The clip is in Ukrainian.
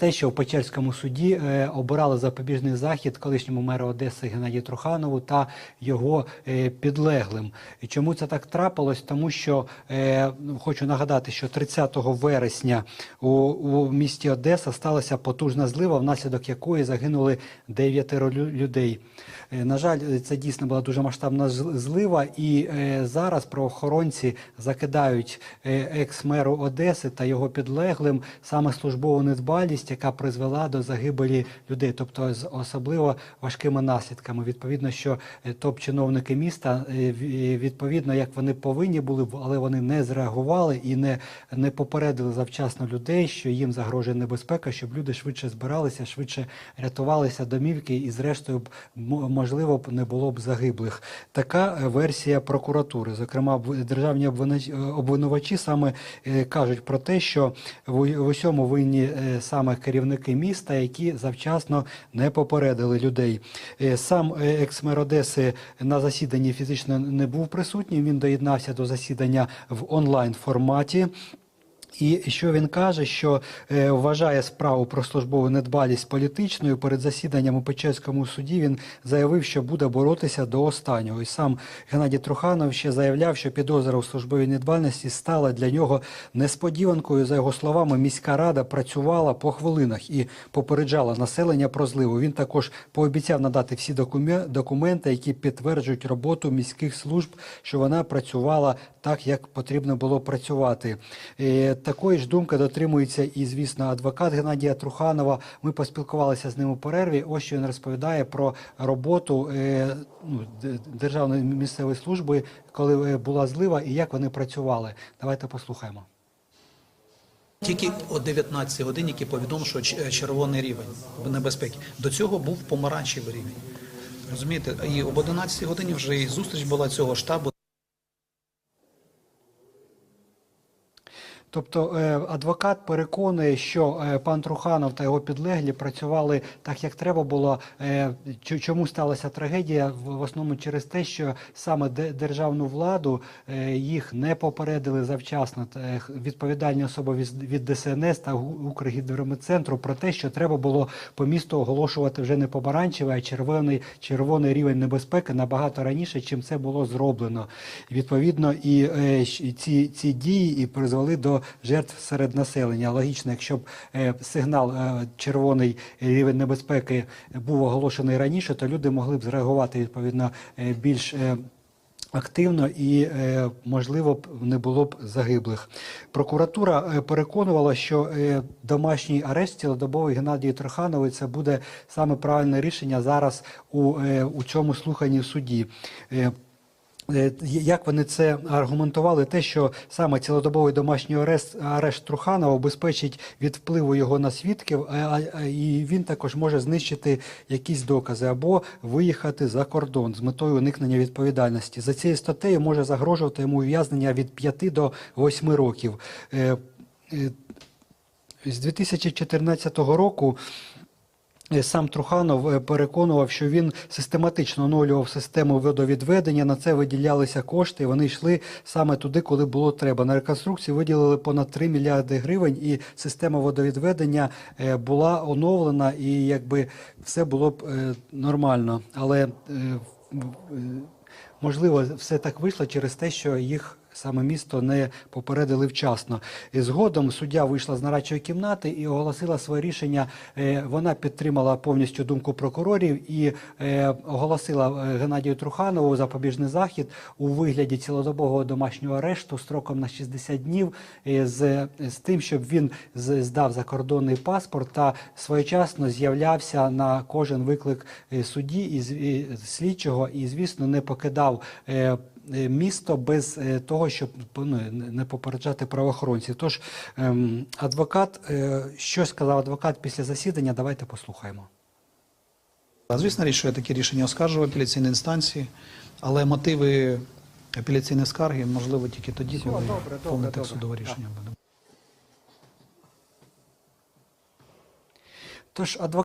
те, що в Печерському суді е, обирали запобіжний захід колишньому меру Одеси Геннадію Труханову та його е, підлеглим. Чому це так трапилось? Тому що е, хочу нагадати, що 30 вересня у, у місті Одеса сталася потужна злива, внаслідок якої загинули дев'ятеро людей. На жаль, це дійсно була дуже масштабна злива, і зараз правоохоронці закидають екс-меру Одеси та його підлеглим саме службову недбалість, яка призвела до загибелі людей, тобто з особливо важкими наслідками. Відповідно, що е, топ-чиновники міста е, відповідно, як вони повинні були, але вони не зреагували і не, не попередили завчасно людей, що їм загрожує небезпека, щоб люди швидше збиралися, швидше рятувалися домівки, і зрештою можливо б не було б загиблих. Така е, версія прокуратури. Зокрема, державні обвинувачі саме е, кажуть про те, що в усьому винні е, саме керівники міста, які завчасно не попередили людей. Е, Сам е, екс-мер Одеси на засіданні фізично не був присутній. Він доєднався до засідання в онлайн форматі. І що він каже, що е, вважає справу про службову недбалість політичною перед засіданням у Печерському суді. Він заявив, що буде боротися до останнього. І сам Геннадій Труханов ще заявляв, що підозра у службовій недбальності стала для нього несподіванкою. За його словами, міська рада працювала по хвилинах і попереджала населення про зливу. Він також пообіцяв надати всі документи, які підтверджують роботу міських служб, що вона працювала так, як потрібно було працювати. Е, Такої ж думки дотримується і, звісно, адвокат Геннадія Труханова. Ми поспілкувалися з ним у перерві. Ось що він розповідає про роботу е, ну, Державної місцевої служби, коли е, була злива, і як вони працювали. Давайте послухаємо. Тільки о 19 годині, який повідомив, що червоний рівень небезпеки. До цього був помаранчевий рівень. Розумієте? І об 11 годині вже і зустріч була цього штабу. Тобто е, адвокат переконує, що е, пан Труханов та його підлеглі працювали так, як треба було. Е, Чому сталася трагедія? В основному через те, що саме де- державну владу їх не попередили завчасно. Відповідальні особи від- ДСНС та Укргідрометцентру про те, що треба було по місту оголошувати вже не помаранчевий, а червоний, червоний рівень небезпеки набагато раніше, чим це було зроблено. Відповідно, і ці, ці дії і призвели до жертв серед населення. Логічно, якщо б е, сигнал е, червоний рівень небезпеки був оголошений раніше, то люди могли б зреагувати відповідно е, більш. Активно і можливо не було б загиблих. Прокуратура переконувала, що домашній арешт цілодобовий Геннадії Троханової це буде саме правильне рішення зараз у, у цьому слуханні в суді. Е, Як вони це аргументували? Те, що саме цілодобовий домашній арешт, арешт Труханова обезпечить від впливу його на свідків, а- і він також може знищити якісь докази або виїхати за кордон з метою уникнення відповідальності. За цією статтею може загрожувати йому ув'язнення від 5 до 8 років. Е, е, З 2014 року Сам Труханов е, переконував, що він систематично оновлював систему водовідведення. На це виділялися кошти. і Вони йшли саме туди, коли було треба. На реконструкцію виділили понад 3 мільярди гривень, і система водовідведення е, була оновлена, і якби все було б е, нормально. Але е, е, можливо, все так вийшло через те, що їх. Саме місто не попередили вчасно. І згодом суддя вийшла з нарадчої кімнати і оголосила своє рішення. Е, Вона підтримала повністю думку прокурорів і е, оголосила е, Геннадію Труханову запобіжний захід у вигляді цілодобового домашнього арешту строком на 60 днів з, з тим, щоб він здав закордонний паспорт та своєчасно з'являвся на кожен виклик судді і слідчого, і звісно не покидав. Е, Місто без е, того, щоб ну, не попереджати правоохоронців. Тож ем, адвокат, е, що сказав адвокат після засідання, давайте послухаємо. Звісно, річ, що я такі рішення оскаржував в апеляційній інстанції, але мотиви апеляційної скарги можливо тільки тоді, Все, коли добре, добре, повне добре. текст судового рішення буде. Тож адвокат.